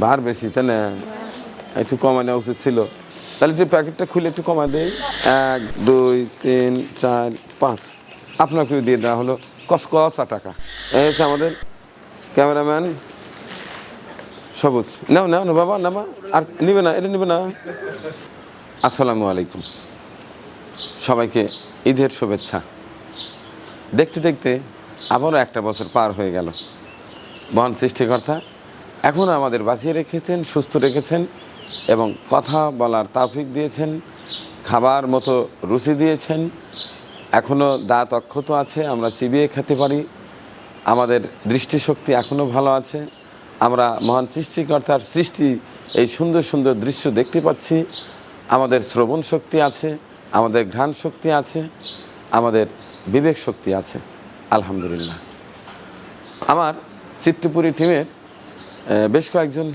ভার বেশি, তাই না? একটু কমা নেওয়া উচিত ছিল। তাহলে একটু প্যাকেটটা খুলে একটু কমা দেই। এক, দুই, তিন, চার, পাঁচ। আপনাকে দিয়ে দেওয়া হলো কসকসা টাকা। এই হচ্ছে আমাদের ক্যামেরাম্যান। সবুজ। নাও নাও না বাবা, নামা। আর নিবে না, এটা নিবে না। আসসালামু আলাইকুম। সবাইকে ঈদের শুভেচ্ছা। দেখতে দেখতে আবারও একটা বছর পার হয়ে গেল। মহান সৃষ্টিকর্তা এখনও আমাদের বাঁচিয়ে রেখেছেন, সুস্থ রেখেছেন এবং কথা বলার তাফিক দিয়েছেন, খাবার মতো রুচি দিয়েছেন। এখনও দাঁত অক্ষত আছে, আমরা চিবিয়ে খেতে পারি। আমাদের দৃষ্টিশক্তি এখনও ভালো আছে। আমরা মহান সৃষ্টিকর্তার সৃষ্টি, এই সুন্দর সুন্দর দৃশ্য দেখতে পাচ্ছি। আমাদের শ্রবণ শক্তি আছে, আমাদের ঘ্রাণ শক্তি আছে, আমাদের বিবেক শক্তি আছে। আলহামদুলিল্লাহ। আমার চিত্রপুরী টিমের বেশ কয়েকজন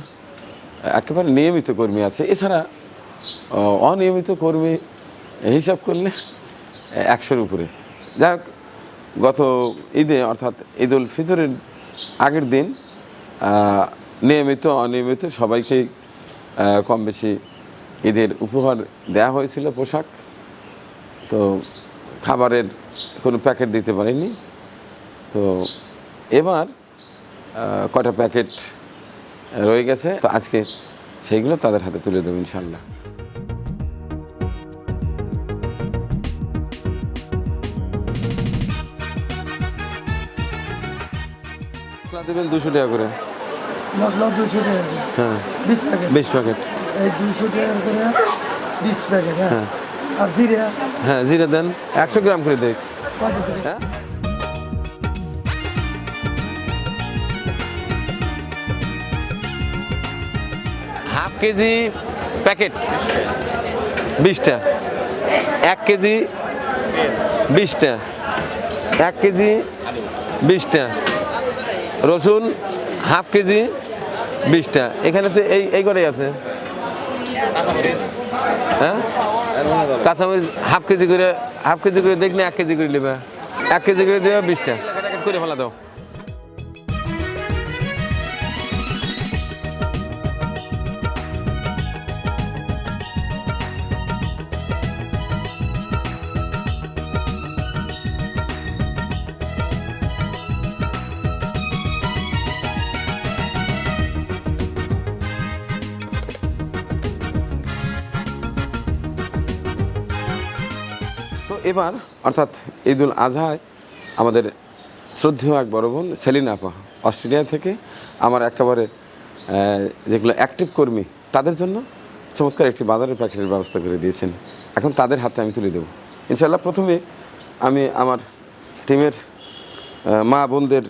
একেবারে নিয়মিত কর্মী আছে। এছাড়া অনিয়মিত কর্মী হিসাব করলে একশোর উপরে। যাই হোক, গত ঈদে, অর্থাৎ ঈদ উল ফিতরের আগের দিন নিয়মিত, অনিয়মিত সবাইকেই কম বেশি ঈদের উপহার দেওয়া হয়েছিল পোশাক। তো খাবারের কোনো প্যাকেট দিতে পারিনি। তো এবার কটা প্যাকেট রয়ে গেছে তো আজকে সেইগুলো তাদের হাতে তুলে দেবো ইনশাল্লাহ দেবেন দুশো টাকা করে। মশলা দুশো টাকা হ্যাঁ। বিশ প্যাকেট। বিশ প্যাকেট। এই দুশো টাকা করে বিশ প্যাকেট হ্যাঁ। হ্যাঁ। আর জিরে। হ্যাঁ জিরে দেন। একশো গ্রাম করে দেখ হ্যাঁ। হাফ কেজি প্যাকেট, বিশটা। এক কেজি, বিশটা। এক কেজি, বিশটা। রসুন, হাফ কেজি, বিশটা। এখানে তো এই এই করেই আছে? হ্যাঁ? কাঁচামরিচ হাফ কেজি করে, হাফ কেজি করে দেখলে এক কেজি করে নেবে। এক কেজি করে দেবে বিশটা। করে ফেলা দাও। এবার, অর্থাৎ ঈদুল আজহায়, আমাদের শ্রদ্ধেয় এক বড় বোন, সেলিনা আপা, অস্ট্রেলিয়া থেকে আমার একেবারে যেগুলো অ্যাক্টিভ কর্মী, তাদের জন্য চমৎকার একটি বাজারের প্যাকেটের ব্যবস্থা করে দিয়েছেন। এখন তাদের হাতে আমি তুলে দেবো। ইনশাল্লাহ প্রথমে আমি আমার টিমের মা বোনদের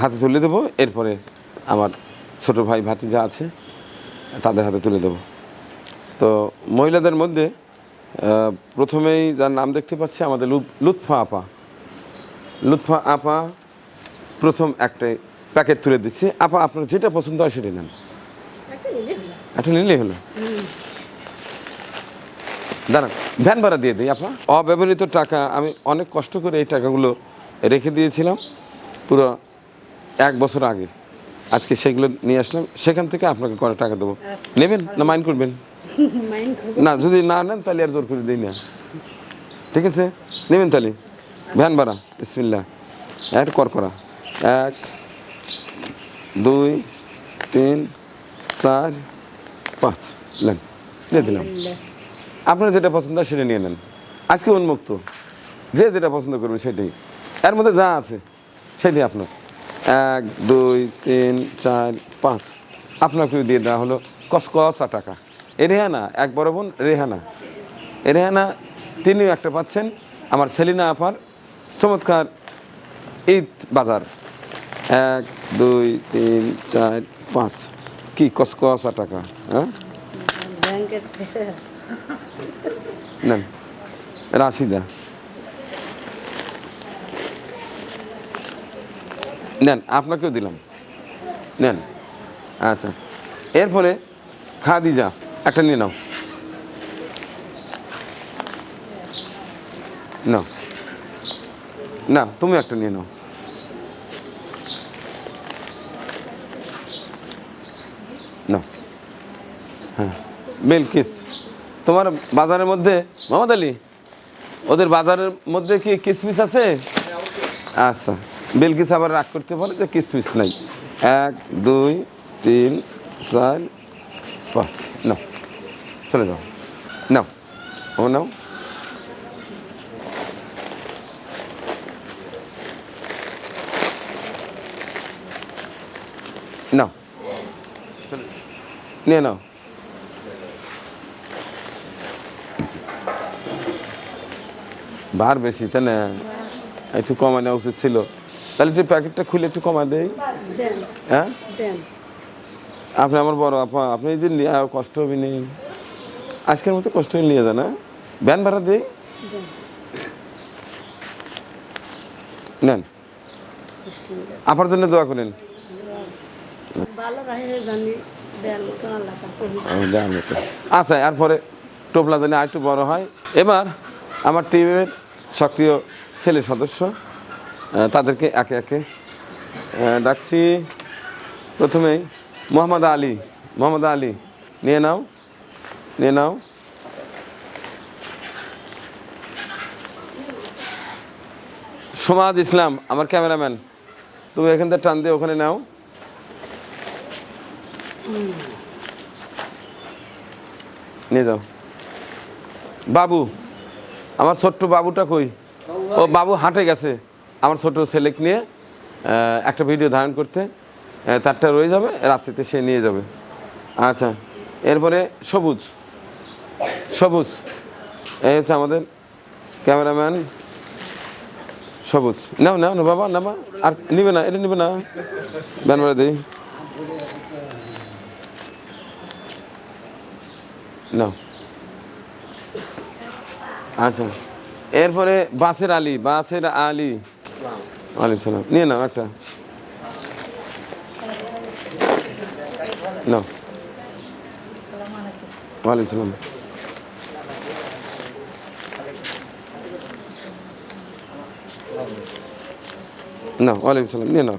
হাতে তুলে দেবো। এরপরে আমার ছোট ভাই ভাতিজা আছে, তাদের হাতে তুলে দেবো। তো মহিলাদের মধ্যে প্রথমেই যার নাম দেখতে পাচ্ছি আমাদের লুৎ- লুৎফা আপা। লুৎফা আপা প্রথম একটা প্যাকেট তুলে দিচ্ছি। আপা আপনার যেটা পছন্দ হয় সেটা নেন। একটা নিলেই হলো। দাঁড়ান ভ্যান ভাড়া দিয়ে দিই আপা। অব্যবহৃত টাকা আমি অনেক কষ্ট করে এই টাকাগুলো রেখে দিয়েছিলাম পুরো এক বছর আগে। আজকে সেগুলো নিয়ে আসলাম সেখান থেকে আপনাকে কটা টাকা দেবো। নেবেন না মাইন্ড করবেন? না যদি না নেন তাহলে আর জোর করে দিই না। ঠিক আছে? নেবেন তাহলে? ভ্যান ভাড়া বিসমিল্লা এক কর করা এক দুই তিন চার পাঁচ। নেন দিয়ে দিলাম। আপনার যেটা পছন্দ হয় সেটা নিয়ে নেন। আজকে উন্মুক্ত। যে যেটা পছন্দ করবে সেটাই। এর মধ্যে যা আছে সেটাই আপনার। এক দুই তিন চার পাঁচ। আপনাকে দিয়ে দেওয়া হলো কসকসা টাকা। এ রেহানা এক বড় বোন রেহানা। এ রেহানা তিনিও একটা পাচ্ছেন। আমার সেলিনা আপার চমৎকার ঈদ বাজার। এক দুই তিন চার পাঁচ। কি কসকসা টাকা হ্যাঁ? নেন রাশিদা। নেন আপনাকেও দিলাম। নেন আচ্ছা। এর এরপরে খাদিজা। একটা নিয়ে নাও। নাও। না, তুমি একটা নিয়ে নাও। না হ্যাঁ। বিলকিস তোমার বাজারের মধ্যে, মোহাম্মদ আলী, ওদের বাজারের মধ্যে কি কিসমিস আছে? আচ্ছা বিলকিস আবার রাগ করতে পারে যে কিসমিস নাই। এক, দুই, তিন, চার পাঁচ নাও চলে যাও। নাও ও নাও। নাও নিয়ে নাও। বার বেশি তাই না? একটু কমা নেওয়া উচিত ছিল। তাহলে একটু প্যাকেটটা খুলে একটু কমা দেন। হ্যাঁ? আপনি আমার বড় আপা আপনি যদি কষ্ট হবে নেই আজকের মতো কষ্ট হয়ে নিয়ে যান হ্যাঁ? ভ্যান ভাড়া দিই নেন। আপনার জন্য দোয়া করেন। আচ্ছা এরপরে টোপলা জানি আর একটু বড় হয়। এবার আমার টিমের সক্রিয় ছেলে সদস্য তাদেরকে একে একে ডাকছি। প্রথমেই মোহাম্মদ আলী মোহাম্মদ আলী, নিয়ে নাও নিয়ে নাও। সমাজ ইসলাম, আমার ক্যামেরাম্যান, তুমি এখান থেকে টান দিয়ে ওখানে নাও। নিয়ে যাও। বাবু, আমার ছোট্ট বাবুটা কই? ও বাবু হাঁটে গেছে। আমার ছোট ছেলেকে নিয়ে একটা ভিডিও ধারণ করতে। তারটা রয়ে যাবে, রাত্রিতে সে নিয়ে যাবে। আচ্ছা এরপরে সবুজ। সবুজ। এই হচ্ছে আমাদের ক্যামেরাম্যান। সবুজ। নাও নাও না বাবা না আর নিবে না, এটা নিবে না। ব্যান মারা দিই নাও। আচ্ছা এরপরে বাসের আলী বাসের আলী। ওয়ালাইকুম সালাম। নিয়ে নাও একটা। নাও ওয়ালাইকুম সালাম না ওয়ালাইকুম সালাম নিয়ে নাও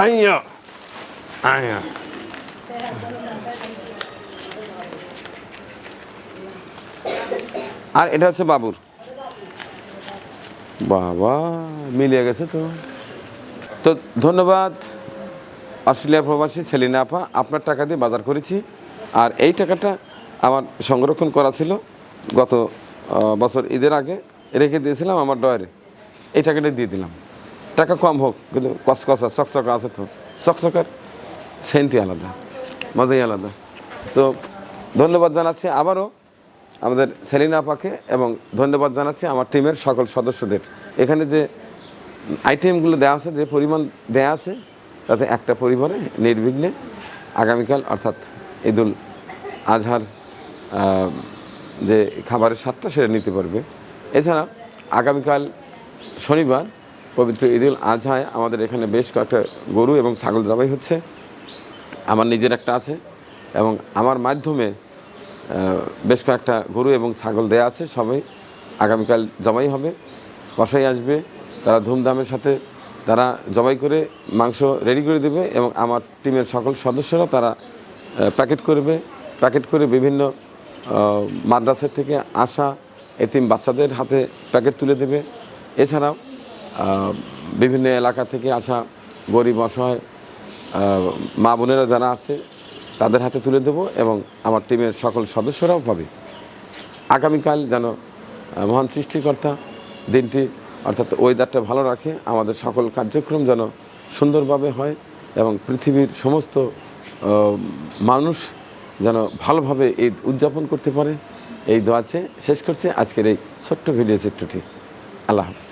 আইয়া আইয়া আর এটা হচ্ছে বাবুর। বাবা, মিলিয়ে গেছে তো। তো ধন্যবাদ, অস্ট্রেলিয়া প্রবাসী সেলিনা আপা, আপনার টাকা দিয়ে বাজার করেছি। আর এই টাকাটা আমার সংরক্ষণ করা ছিল গত বছর ঈদের আগে। রেখে দিয়েছিলাম আমার ডয়ারে। এই টাকাটা দিয়ে দিলাম। টাকা কম হোক, কিন্তু কসকসা চকচকা আছে তো। চকচকার সেন্টই আলাদা, মজাই আলাদা। তো ধন্যবাদ জানাচ্ছি আবারও আমাদের সেলিনা আপাকে এবং ধন্যবাদ জানাচ্ছি আমার টিমের সকল সদস্যদের। এখানে যে আইটেমগুলো দেওয়া আছে, যে পরিমাণ দেওয়া আছে, তাতে একটা পরিবারে নির্বিঘ্নে আগামীকাল, অর্থাৎ ঈদুল আজহার যে খাবারের স্বাদটা সেটা নিতে পারবে। এছাড়া আগামীকাল শনিবার পবিত্র ঈদ ঈদুল আজহায় আমাদের এখানে বেশ কয়েকটা গরু এবং ছাগল জবাই হচ্ছে। আমার নিজের একটা আছে এবং আমার মাধ্যমে বেশ কয়েকটা গরু এবং ছাগল দেয়া আছে সবাই আগামীকাল জবাই হবে। কষাই আসবে তারা ধুমধামের সাথে তারা জবাই করে মাংস রেডি করে দেবে এবং আমার টিমের সকল সদস্যরা তারা প্যাকেট করবে। প্যাকেট করে বিভিন্ন আহ, মাদ্রাসা থেকে আসা এতিম বাচ্চাদের হাতে প্যাকেট তুলে দেবে। এছাড়াও বিভিন্ন এলাকা থেকে আসা গরিব অসহায় মা বোনেরা যারা আছে, তাদের হাতে তুলে দেব এবং আমার টিমের সকল সদস্যরাও পাবে। আগামীকাল যেন মহান সৃষ্টিকর্তা দিনটি, অর্থাৎ ওয়েদারটা ভালো রাখে, আমাদের সকল কার্যক্রম যেন সুন্দরভাবে হয় এবং পৃথিবীর সমস্ত মানুষ যেন ভালোভাবে ঈদ উদযাপন করতে পারে। এই দোয়াছে শেষ করছে। আজকের এই ছোট্ট ভিডিও চিত্রটি। আল্লাহ হাফিজ।